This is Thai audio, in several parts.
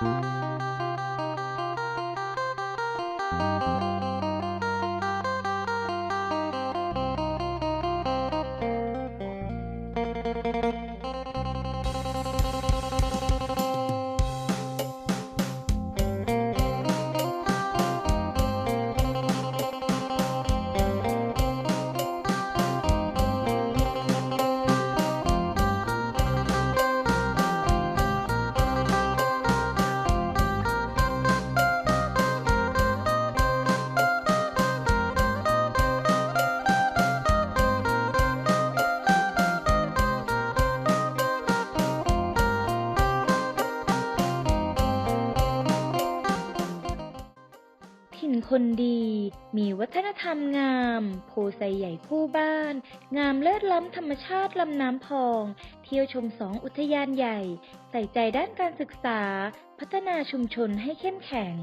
ถิ่ คนดี มีวัฒนธรรมงาม โพไซใหญ่คู่บ้าน งามเลิศล้ำธรรมชาติลำน้ำพอง เที่ยวชมสองอุทยานใหญ่ ใส่ใจด้านการศึกษา พัฒนาชุมชนให้เข้มแข็ง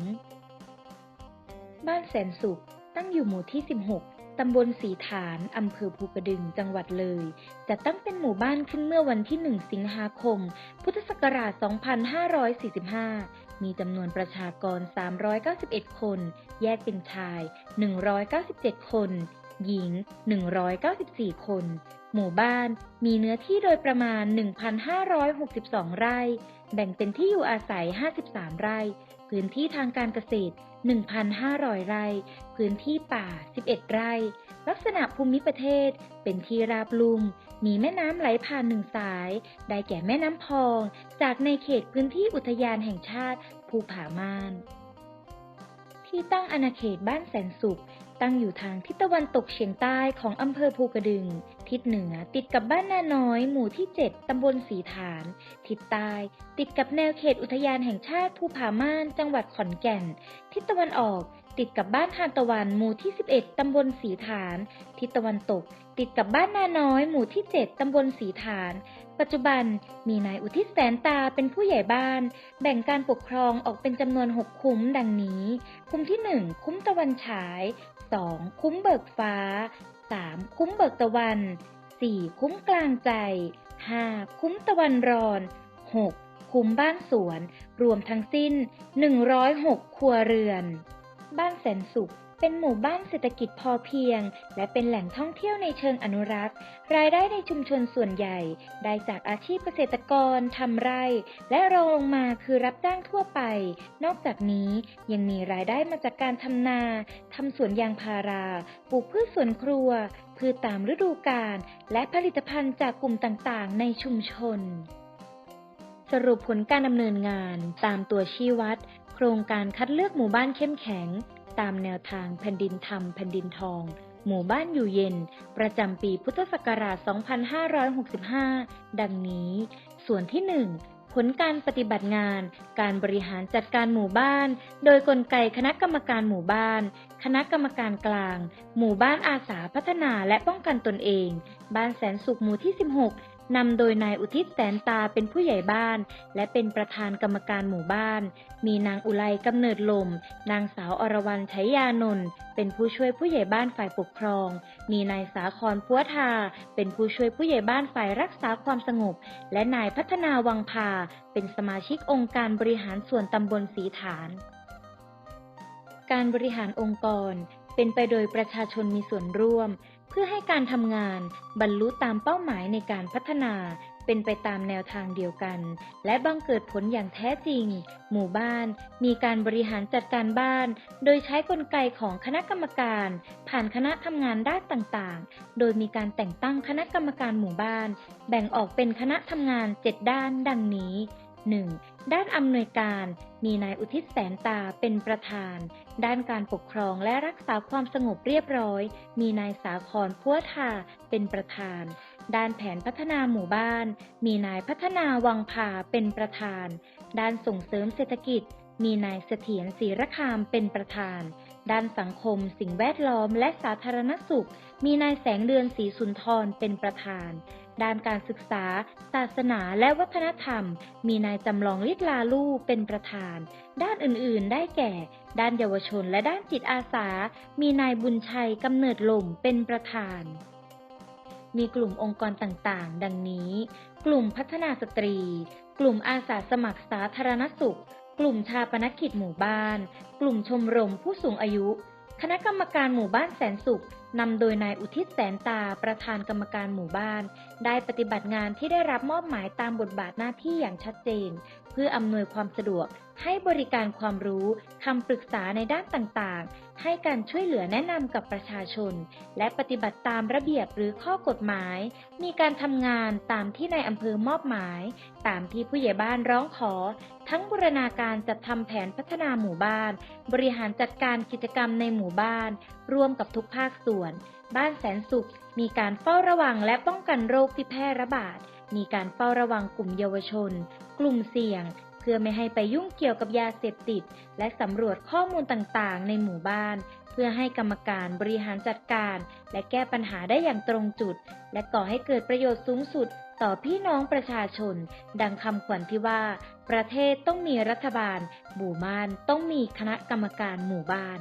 บ้านแสนสุข ตั้งอยู่หมู่ที่ 16ตำบลสีฐานอำเภอภูกระดึง จังหวัดเลย จะตั้งเป็นหมู่บ้านขึ้นเมื่อวันที่ 1 สิงหาคม พุทธศักราช 2545 มีจำนวนประชากร 391 คน แยกเป็นชาย 197 คน หญิง 194 คน หมู่บ้านมีเนื้อที่โดยประมาณ 1,562 ไร่ แบ่งเป็นที่อยู่อาศัย 53 ไร่ พื้นที่ทางการเกษตร 1,500 ไร่ พื้นที่ป่า 11 ไร่ ลักษณะภูมิประเทศเป็นที่ราบลุ่ม มีแม่น้ำไหลผ่านหนึ่งสาย ได้แก่แม่น้ำพอง จากในเขตพื้นที่อุทยานแห่งชาติภูผาม่าน ที่ตั้งอาณาเขตบ้านแสนสุข ตั้งอยู่ทางทิศตะวันตกเฉียงใต้ของอำเภอภูกระดึง ทิศเหนือติดกับบ้านนาน้อย หมู่ที่ 7 ตำบลสีฐาน ทิศใต้ติดกับแนวเขตอุทยานแห่งชาติภูผาม่าน จังหวัดขอนแก่น ทิศตะวันออกติดกับบ้านทานตะวันหมู่ที่ 11 ตำบลสีฐาน ทิศตะวันตก ติดกับบ้านนาน้อยหมู่ที่ 7 ตำบลสีฐาน ปัจจุบันมีนายอุทิศแสนตาเป็นผู้ใหญ่บ้าน แบ่งการปกครองออกเป็นจำนวน 6 คุ้มดังนี้ คุ้มที่ 1 คุ้มตะวันฉาย 2. คุ้มเบิกฟ้า 3. คุ้มเบิกตะวัน 4. คุ้มกลางใจ 5. คุ้มตะวันรอน 6. คุ้มบ้านสวน รวมทั้งสิ้น 106 ครัวเรือน บ้านแสนสุข เป็นหมู่บ้านเศรษฐกิจพอเพียง และเป็นแหล่งท่องเที่ยวในเชิงอนุรักษ์ รายได้ในชุมชนส่วนใหญ่ ได้จากอาชีพเกษตรกรทำไร่ และรองลงมาคือรับจ้างทั่วไป นอกจากนี้ยังมีรายได้มาจากการทำนาทำสวนยางพารา ปลูกพืชสวนครัว พืชตามฤดูกาลและผลิตภัณฑ์จากกลุ่มต่างๆ ในชุมชน สรุปผลการดำเนินงานตามตัวชี้วัด โครงการคัดเลือกหมู่บ้านเข้มแข็ง ตามแนวทางแผ่นดินธรรมแผ่นดินทอง หมู่บ้านอยู่เย็น ประจำปีพุทธศักราช 2565 ดังนี้ ส่วนที่ 1 ผลการปฏิบัติงาน การบริหารจัดการหมู่บ้าน โดยกลไกคณะกรรมการหมู่บ้าน คณะกรรมการกลาง หมู่บ้านอาสาพัฒนาและป้องกันตนเอง บ้านแสนสุขหมู่ที่ 16 นำโดยนายอุทิศแสนตาเป็นผู้ใหญ่บ้าน และเป็นประธานกรรมการหมู่บ้าน มีนางอุไลกำเนิดลม นางสาวอรวรรณชัยยานนท์เป็นผู้ช่วยผู้ใหญ่บ้านฝ่ายปกครอง มีนายสาครพัวทา เป็นผู้ช่วยผู้ใหญ่บ้านฝ่ายรักษาความสงบ และนายพัฒนาวังพา เป็นสมาชิกองค์การบริหารส่วนตำบลสีฐาน การบริหารองค์กรเป็นไปโดยประชาชนมีส่วนร่วม เพื่อให้การทำงานบรรลุตามเป้าหมายในการพัฒนาเป็นไปตามแนวทางเดียวกัน และบังเกิดผลอย่างแท้จริง หมู่บ้านมีการบริหารจัดการบ้าน โดยใช้กลไกของคณะกรรมการ ผ่านคณะทำงานด้านต่างๆ โดยมีการแต่งตั้งคณะกรรมการหมู่บ้าน แบ่งออกเป็นคณะทำงาน 7 ด้านดังนี้ 1. ด้านอำนวยการมีนายอุทิศแสนตาเป็นประธาน ด้านการปกครองและรักษาความสงบเรียบร้อย มีนายสาครพัวทาเป็นประธาน ด้านแผนพัฒนาหมู่บ้าน มีนายพัฒนาวังพาเป็นประธาน ด้านส่งเสริมเศรษฐกิจ มีนายเสถียรศรีรคามเป็นประธาน ด้านสังคม สิ่งแวดล้อม และสาธารณสุข มีนายแสงเดือนศรีสุนทรเป็นประธาน ด้านการศึกษา ศาสนาและวัฒนธรรม มีนายจำลองลิศลาลู่เป็นประธาน ด้านอื่นๆ ได้แก่ ด้านเยาวชนและด้านจิตอาสา มีนายบุญชัยกำเนิดลมเป็นประธาน มีกลุ่มองค์กรต่างๆ ดังนี้ กลุ่มพัฒนาสตรี กลุ่มอาสาสมัครสาธารณสุข กลุ่มชาปนกิจหมู่บ้าน กลุ่มชมรมผู้สูงอายุ คณะกรรมการหมู่บ้านแสนสุข นำโดยนายอุทิศแสนตาประธานกรรมการหมู่บ้าน ได้ปฏิบัติงานที่ได้รับมอบหมายตามบทบาทหน้าที่อย่างชัดเจน เพื่ออำนวยความสะดวก ให้บริการความรู้คำปรึกษาในด้านต่างๆ ให้การช่วยเหลือแนะนำกับประชาชน และปฏิบัติตามระเบียบหรือข้อกฎหมาย มีการทำงานตามที่นายอำเภอมอบหมาย ตามที่ผู้ใหญ่บ้านร้องขอ ทั้งบูรณาการจัดทำแผนพัฒนาหมู่บ้าน บริหารจัดการกิจกรรมในหมู่บ้าน ร่วมกับทุกภาคส่วนบ้านแสนสุข มีการเฝ้าระวังและป้องกันโรคที่แพร่ระบาด มีการเฝ้าระวังกลุ่มเยาวชน กลุ่มเสี่ยง เพื่อไม่ให้ไปยุ่งเกี่ยวกับยาเสพติด และสำรวจข้อมูลต่างๆ ในหมู่บ้าน เพื่อให้กรรมการบริหารจัดการ และแก้ปัญหาได้อย่างตรงจุด และก่อให้เกิดประโยชน์สูงสุดต่อพี่น้องประชาชน ดังคำขวัญที่ว่า ประเทศต้องมีรัฐบาล หมู่บ้านต้องมีคณะกรรมการหมู่บ้าน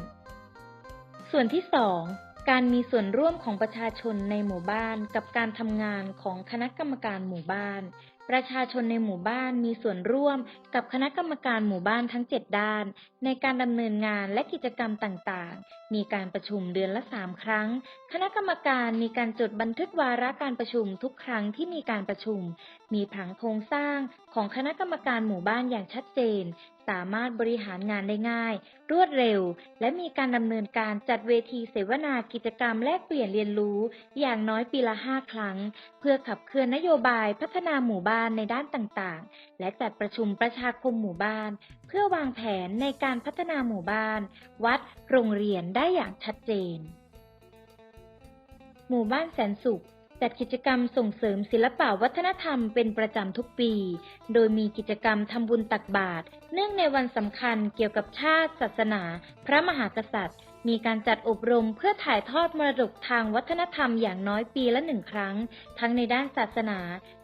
ส่วนที่2 การมีส่วนร่วมของประชาชนในหมู่บ้านกับการทำงานของคณะกรรมการหมู่บ้าน ประชาชนในหมู่บ้านมีส่วนร่วมกับคณะกรรมการหมู่บ้านทั้ง 7 ด้าน ในการดำเนินงานและกิจกรรมต่างๆ มีการประชุมเดือนละ 3 ครั้ง คณะกรรมการมีการจดบันทึกวาระการประชุมทุกครั้งที่มีการประชุม มีผังโครงสร้างของคณะกรรมการหมู่บ้านอย่างชัดเจน สามารถบริหารงานได้ง่าย รวดเร็ว และมีการดำเนินการจัดเวทีเสวนากิจกรรมแลกเปลี่ยนเรียนรู้ อย่างน้อยปีละ5ครั้ง เพื่อขับเคลื่อนนโยบายพัฒนาหมู่บ้านในด้านต่างๆ และจัดประชุมประชาคมหมู่บ้าน เพื่อวางแผนในการพัฒนาหมู่บ้าน วัด โรงเรียนได้อย่างชัดเจน หมู่บ้านแสนสุข จัดกิจกรรมส่งเสริมศิลปวัฒนธรรมเป็นประจำทุกปี โดยมีกิจกรรมทำบุญตักบาตรเนื่องในวันสำคัญเกี่ยวกับชาติ ศาสนา พระมหากษัตริย์ มีการจัดอบรมเพื่อถ่ายทอดมรดกทางวัฒนธรรมอย่างน้อยปีละหนึ่งครั้ง ทั้งในด้านศาสนา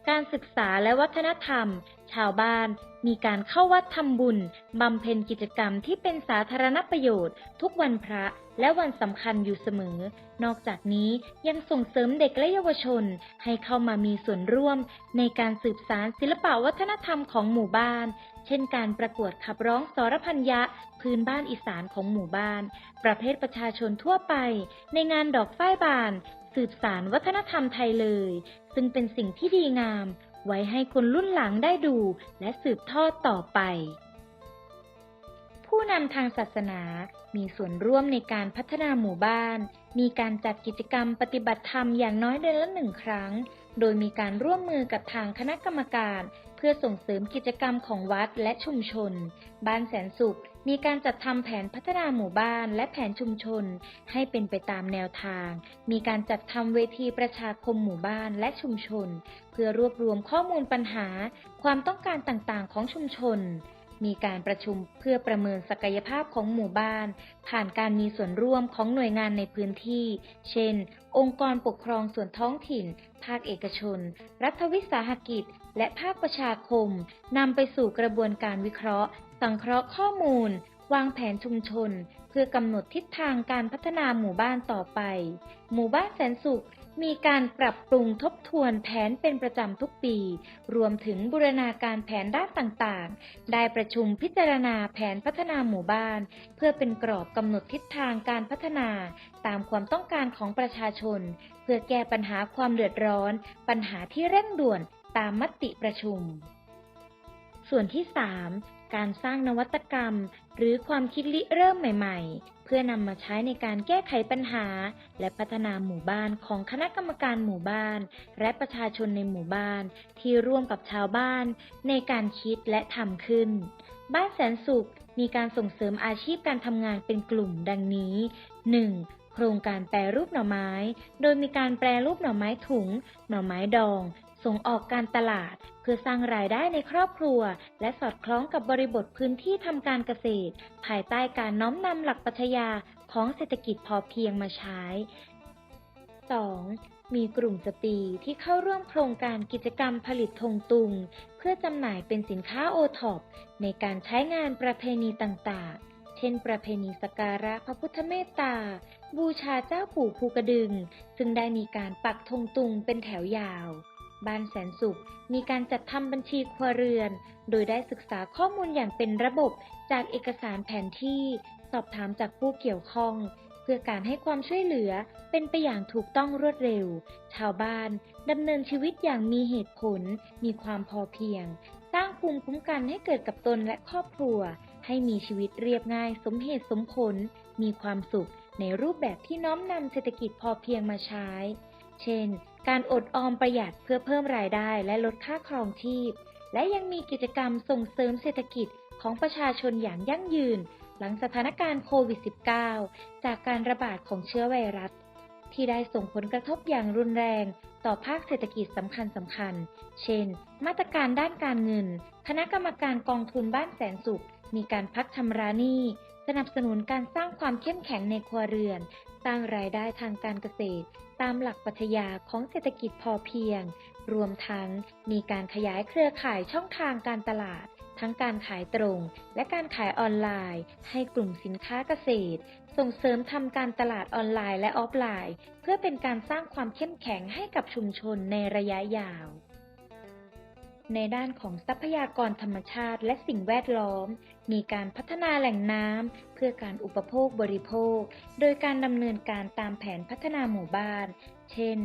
การศึกษาและวัฒนธรรม ชาวบ้าน มีการเข้าวัดทำบุญ บำเพ็ญกิจกรรมที่เป็นสาธารณประโยชน์ ทุกวันพระและวันสำคัญอยู่เสมอ นอกจากนี้ยังส่งเสริมเด็กและเยาวชน ให้เข้ามามีส่วนร่วมในการสืบสารศิลปวัฒนธรรมของหมู่บ้าน เช่นการประกวดขับร้องสรพัญญะ พื้นบ้านอีสานของหมู่บ้าน ประเภทประชาชนทั่วไป ในงานดอกฝ้ายบาน สืบสารวัฒนธรรมไทยเลย ซึ่งเป็นสิ่งที่ดีงาม ไว้ให้คนรุ่นหลังได้ดู และสืบทอดต่อไป ผู้นำทางศาสนา มีส่วนร่วมในการพัฒนาหมู่บ้าน มีการจัดกิจกรรมปฏิบัติธรรมอย่างน้อยเดือนละหนึ่งครั้งโดยมีการร่วมมือกับทางคณะกรรมการ เพื่อส่งเสริมกิจกรรมของวัดและชุมชน บ้านแสนสุขมีการจัดทำแผนพัฒนาหมู่บ้านและแผนชุมชน ให้เป็นไปตามแนวทาง มีการจัดทำเวทีประชาคมหมู่บ้านและชุมชน เพื่อรวบรวมข้อมูลปัญหา ความต้องการต่างๆ ของชุมชน มีการประชุมเพื่อประเมินศักยภาพของหมู่บ้าน ผ่านการมีส่วนร่วมของหน่วยงานในพื้นที่ เช่น องค์กรปกครองส่วนท้องถิ่น ภาคเอกชน รัฐวิสาหกิจ และภาคประชาคมนำไปสู่กระบวนการวิเคราะห์ สังเคราะห์ข้อมูล วางแผนชุมชน เพื่อกำหนดทิศทางการพัฒนาหมู่บ้านต่อไป หมู่บ้านแสนสุขมีการปรับปรุงทบทวนแผนเป็นประจำทุกปี รวมถึงบูรณาการแผนด้านต่างๆ ได้ประชุมพิจารณาแผนพัฒนาหมู่บ้าน เพื่อเป็นกรอบกำหนดทิศทางการพัฒนา ตามความต้องการของประชาชน เพื่อแก้ปัญหาความเดือดร้อน ปัญหาที่เร่งด่วน ตามมติประชุม ส่วนที่ 3 การสร้างนวัตกรรม หรือความคิดริเริ่มใหม่ ๆ เพื่อนำมาใช้ในการแก้ไขปัญหา และพัฒนาหมู่บ้านของคณะกรรมการหมู่บ้าน และประชาชนในหมู่บ้าน ที่ร่วมกับชาวบ้าน ในการคิดและทำขึ้น บ้านแสนสุขมีการส่งเสริมอาชีพการทำงานเป็นกลุ่มดังนี้ 1. โครงการแปรรูปหน่อไม้ โดยมีการแปรรูปหน่อไม้ถุง หน่อไม้ดอง ส่งออกการตลาด เพื่อสร้างรายได้ในครอบครัว และสอดคล้องกับบริบทพื้นที่ทำการเกษตร ภายใต้การน้อมนำหลักปรัชญาของเศรษฐกิจพอเพียงมาใช้ 2. มีกลุ่มสตรีที่เข้าร่วมโครงการกิจกรรมผลิตธงตุง เพื่อจำหน่ายเป็นสินค้าโอท็อปในการใช้งานประเพณีต่างๆ เช่น ประเพณีสกการะพระพุทธเมตตา บูชาเจ้าปู่ภูกระดึง ซึ่งได้มีการปักธงตุงเป็นแถวยาว บ้านแสนสุข มีการจัดทำบัญชีครัวเรือน โดยได้ศึกษาข้อมูลอย่างเป็นระบบจากเอกสารแผนที่ สอบถามจากผู้เกี่ยวข้อง เพื่อการให้ความช่วยเหลือเป็นไปอย่างถูกต้องรวดเร็ว ชาวบ้านดำเนินชีวิตอย่างมีเหตุผล มีความพอเพียง สร้างภูมิคุ้มกันให้เกิดกับตนและครอบครัว ให้มีชีวิตเรียบง่าย สมเหตุสมผล มีความสุขในรูปแบบที่น้อมนำเศรษฐกิจพอเพียงมาใช้ เช่น การอดออมประหยัดเพื่อเพิ่มรายได้และลดค่าครองชีพ และยังมีกิจกรรมส่งเสริมเศรษฐกิจของประชาชนอย่างยั่งยืน หลังสถานการณ์โควิด -19 จากการระบาดของเชื้อไวรัส ที่ได้ส่งผลกระทบอย่างรุนแรงต่อภาคเศรษฐกิจสำคัญสำคัญ เช่น มาตรการด้านการเงิน คณะกรรมการกองทุนบ้านแสนสุข มีการพักชำระหนี้ สนับสนุนการสร้างความเข้มแข็งในครัวเรือน สร้างรายได้ทางการเกษตร ตามหลักปรัชญาของเศรษฐกิจพอเพียง รวมทั้งมีการขยายเครือข่ายช่องทางการตลาด ทั้งการขายตรง และการขายออนไลน์ ให้กลุ่มสินค้าเกษตร ส่งเสริมทำการตลาดออนไลน์และออฟไลน์ เพื่อเป็นการสร้างความเข้มแข็งให้กับชุมชนในระยะยาวในด้านของทรัพยากรธรรมชาติและสิ่งแวดล้อม มีการพัฒนาแหล่งน้ำเพื่อการอุปโภคบริโภค โดยการดำเนินการตามแผนพัฒนาหมู่บ้าน เช่น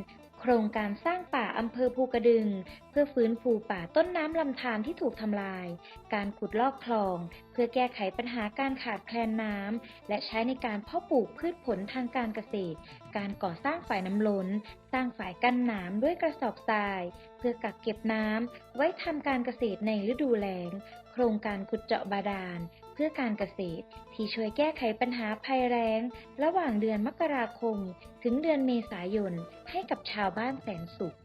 โครงการสร้างป่าอำเภอภูกระดึง เพื่อฟื้นฟูป่าต้นน้ำลำธารที่ถูกทำลาย การขุดลอกคลอง เพื่อแก้ไขปัญหาการขาดแคลนน้ำและใช้ในการเพาะปลูกพืชผลทางการเกษตร การก่อสร้างฝ่ายน้ำล้น สร้างฝ่ายกั้นน้ำด้วยกระสอบทราย เพื่อกักเก็บน้ำไว้ทำการเกษตรในฤดูแล้ง โครงการขุดเจาะบาดาล เพื่อการเกษตร ที่ช่วยแก้ไขปัญหาภัยแล้ง ระหว่างเดือนมกราคม ถึงเดือนเมษายน ให้กับชาวบ้านแสนสุข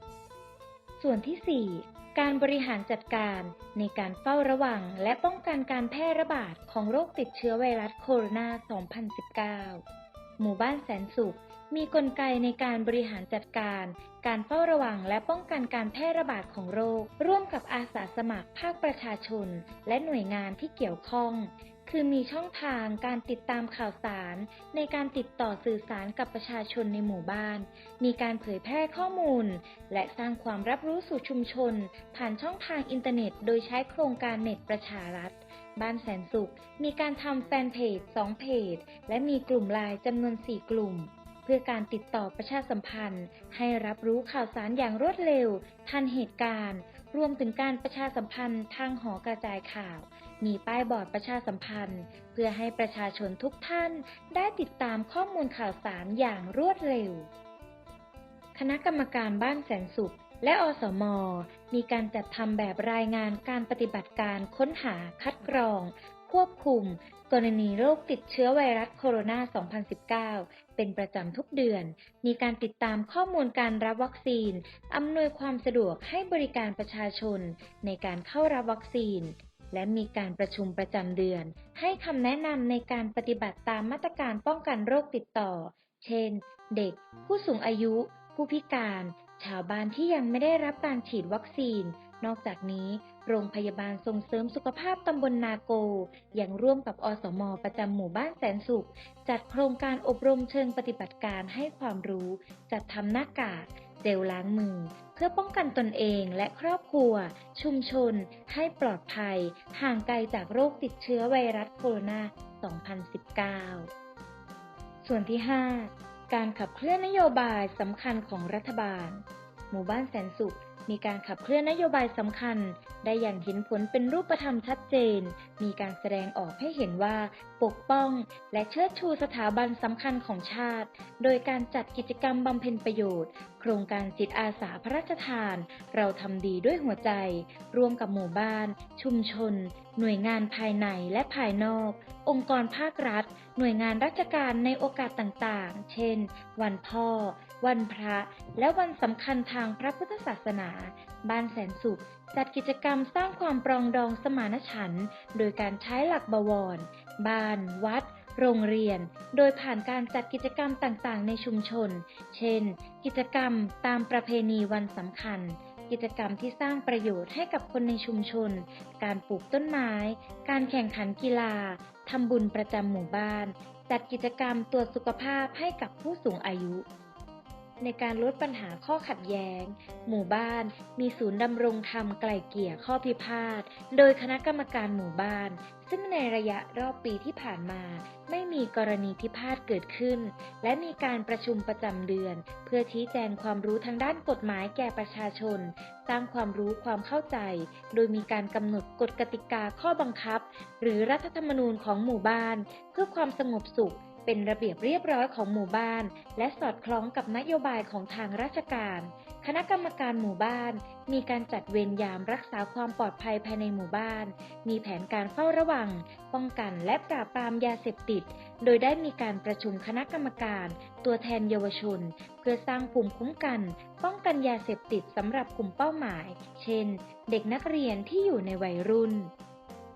ส่วนที่ 4 การบริหารจัดการในการเฝ้าระวังและป้องกันการแพร่ระบาดของโรคติดเชื้อไวรัสโคโรนา 2019 หมู่บ้านแสนสุข มีกลไกในการบริหารจัดการ การเฝ้าระวังและป้องกันการแพร่ระบาดของโรค ร่วมกับอาสาสมัครภาคประชาชน และหน่วยงานที่เกี่ยวข้อง คือมีช่องทางการติดตามข่าวสาร ในการติดต่อสื่อสารกับประชาชนในหมู่บ้าน มีการเผยแพร่ข้อมูล และสร้างความรับรู้สู่ชุมชน ผ่านช่องทางอินเทอร์เน็ต โดยใช้โครงการเน็ตประชารัฐ บ้านแสนสุข มีการทำแฟนเพจ 2 เพจ และมีกลุ่มไลน์จำนวน 4 กลุ่ม เพื่อการติดต่อประชาสัมพันธ์ ให้รับรู้ข่าวสารอย่างรวดเร็ว ทันเหตุการณ์ รวมถึงการประชาสัมพันธ์ทางหอกระจายข่าว มีป้ายบอร์ดประชาสัมพันธ์ เพื่อให้ประชาชนทุกท่านได้ติดตามข้อมูลข่าวสารอย่างรวดเร็ว คณะกรรมการบ้านแสนสุข และอสม มีการจัดทำแบบรายงานการปฏิบัติการค้นหาคัดกรอง ควบคุม กรณีโรคติดเชื้อไวรัสโคโรนา 2019 เป็นประจำทุกเดือน มีการติดตามข้อมูลการรับวัคซีน อำนวยความสะดวกให้บริการประชาชนในการเข้ารับวัคซีน และมีการประชุมประจำเดือน ให้คำแนะนำในการปฏิบัติตามมาตรการป้องกันโรคติดต่อ เช่น เด็ก ผู้สูงอายุ ผู้พิการ ชาวบ้านที่ยังไม่ได้รับการฉีดวัคซีน นอกจากนี้ โรงพยาบาลส่งเสริมสุขภาพตำบลนาโก ยังร่วมกับอสม ประจำหมู่บ้านแสนสุข จัดโครงการอบรมเชิงปฏิบัติการให้ความรู้ จัดทำหน้ากากเจลล้างมือ เพื่อป้องกันตนเองและครอบครัว ชุมชน ให้ปลอดภัย ห่างไกลจากโรคติดเชื้อไวรัสโคโรนา 2019 ส่วนที่ 5 การขับเคลื่อนนโยบายสำคัญของรัฐบาล หมู่บ้านแสนสุข มีการขับเคลื่อนนโยบายสำคัญ ได้อย่างเห็นผลเป็นรูปธรรมชัดเจน มีการแสดงออกให้เห็นว่า ปกป้องและเชิดชูสถาบันสำคัญของชาติ โดยการจัดกิจกรรมบำเพ็ญประโยชน์ โครงการจิตอาสาพระราชทาน เราทำดีด้วยหัวใจ ร่วมกับหมู่บ้าน ชุมชน หน่วยงานภายในและภายนอก องค์กรภาครัฐ หน่วยงานราชการในโอกาสต่างๆ เช่น วันพ่อ วันพระและวันสำคัญทางพระพุทธศาสนา บ้านแสนสุข จัดกิจกรรมสร้างความปรองดองสมานฉันท์โดยการใช้หลักบวร บ้าน วัด โรงเรียน โดยผ่านการจัดกิจกรรมต่างๆ ในชุมชน เช่น กิจกรรมตามประเพณีวันสำคัญ กิจกรรมที่สร้างประโยชน์ให้กับคนในชุมชน การปลูกต้นไม้ การแข่งขันกีฬาทำบุญประจำหมู่บ้าน จัดกิจกรรมตรวจสุขภาพให้กับผู้สูงอายุ ในการลดปัญหาข้อขัดแย้ง หมู่บ้านมีศูนย์ดำรงธรรมไกล่เกลี่ยข้อพิพาท โดยคณะกรรมการหมู่บ้าน ซึ่งในระยะรอบปีที่ผ่านมา ไม่มีกรณีพิพาทเกิดขึ้น และมีการประชุมประจำเดือน เพื่อชี้แจงความรู้ทางด้านกฎหมายแก่ประชาชน สร้างความรู้ความเข้าใจ โดยมีการกำหนดกฎกติกาข้อบังคับ หรือรัฐธรรมนูญของหมู่บ้าน เพื่อความสงบสุข เป็นระเบียบเรียบร้อยของหมู่บ้าน และสอดคล้องกับนโยบายของทางราชการ คณะกรรมการหมู่บ้าน มีการจัดเวรยามรักษาความปลอดภัยภายในหมู่บ้าน มีแผนการเฝ้าระวัง ป้องกันและปราบปรามยาเสพติด โดยได้มีการประชุมคณะกรรมการ ตัวแทนเยาวชน เพื่อสร้างภูมิคุ้มกัน ป้องกันยาเสพติดสำหรับกลุ่มเป้าหมาย เช่น เด็กนักเรียนที่อยู่ในวัยรุ่น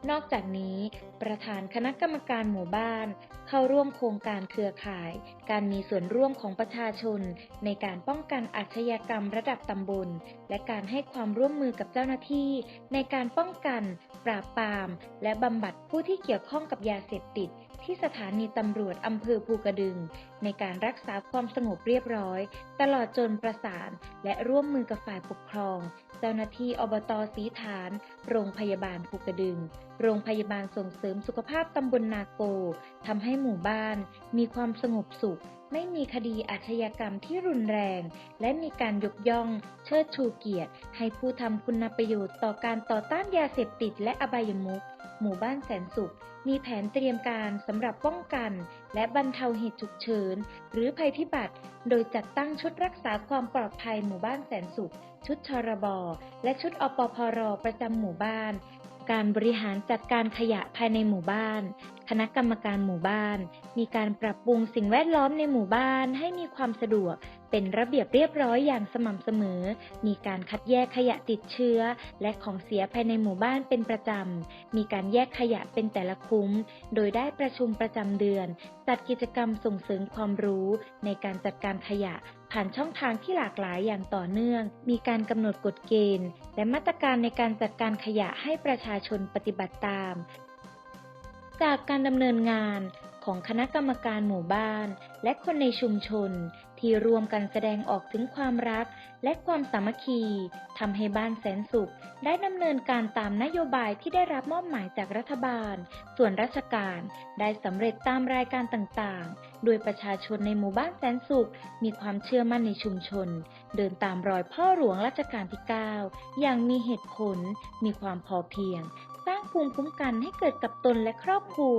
นอกจากนี้ ประธานคณะกรรมการหมู่บ้าน เข้าร่วมโครงการเครือข่าย การมีส่วนร่วมของประชาชน ในการป้องกันอาชญากรรมระดับตำบล และการให้ความร่วมมือกับเจ้าหน้าที่ ในการป้องกัน ปราบปราม และบำบัดผู้ที่เกี่ยวข้องกับยาเสพติดที่สถานีตำรวจอำเภอภูกระดึง ในการรักษาความสงบเรียบร้อย ตลอดจนประสาน และร่วมมือกับฝ่ายปกครอง เจ้าหน้าที่อบตสีฐาน โรงพยาบาลภูกระดึง โรงพยาบาลส่งเสริมสุขภาพตำบลนาโกทำให้หมู่บ้าน มีความสงบสุข ไม่มีคดีอาชญากรรมที่รุนแรง และมีการยกย่อง เชิดชูเกียรติ ให้ผู้ทำคุณประโยชน์ต่อการต่อต้านยาเสพติดและอบายมุขหมู่บ้านแสนสุข มีแผนเตรียมการสำหรับป้องกัน และบรรเทาเหตุฉุกเฉิน หรือภัยพิบัติ โดยจัดตั้งชุดรักษาความปลอดภัยหมู่บ้านแสนสุข ชุดชรบและชุดอปพรประจำหมู่บ้าน การบริหารจัดการขยะภายในหมู่บ้าน คณะกรรมการหมู่บ้าน มีการปรับปรุงสิ่งแวดล้อมในหมู่บ้านให้มีความสะดวก เป็นระเบียบเรียบร้อยอย่างสม่ำเสมอ มีการคัดแยกขยะติดเชื้อ และของเสียภายในหมู่บ้านเป็นประจำ มีการแยกขยะเป็นแต่ละคุ้ม โดยได้ประชุมประจำเดือน จัดกิจกรรมส่งเสริมความรู้ในการจัดการขยะผ่านช่องทางที่หลากหลายอย่างต่อเนื่อง มีการกำหนดกฎเกณฑ์ และมาตรการในการจัดการขยะให้ประชาชนปฏิบัติตาม จากการดำเนินงานของคณะกรรมการหมู่บ้าน และคนในชุมชน ที่รวมกันแสดงออกถึงความรักและความสามัคคีทำให้บ้านแสนสุข ได้ดำเนินการตามนโยบายที่ได้รับมอบหมายจากรัฐบาล ส่วนราชการได้สำเร็จตามรายการต่างๆ โดยประชาชนในหมู่บ้านแสนสุข มีความเชื่อมั่นในชุมชน เดินตามรอยพ่อหลวงรัชกาลที่ 9 อย่างมีเหตุผล มีความพอเพียง สร้างภูมิคุ้มกันให้เกิดกับตนและครอบครัว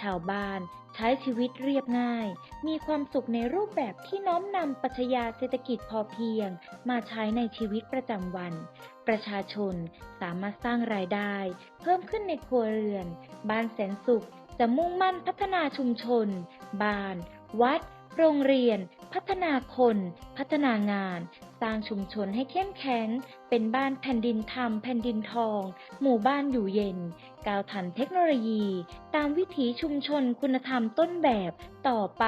ชาวบ้าน ใช้ชีวิตเรียบง่าย มีความสุขในรูปแบบที่น้อมนำปัชญาเศรษฐกิจพอเพียง มาใช้ในชีวิตประจำวัน ประชาชนสามารถสร้างรายได้ เพิ่มขึ้นในครัวเรือน บ้านแสนสุขจะมุ่งมั่นพัฒนาชุมชน บ้าน วัด โรงเรียน พัฒนาคน พัฒนางาน สร้างชุมชนให้เข้มแข็ง เป็นบ้านแผ่นดินธรรม แผ่นดินทอง หมู่บ้านอยู่เย็น ก้าวทันเทคโนโลยี ตามวิถีชุมชนคุณธรรมต้นแบบต่อไป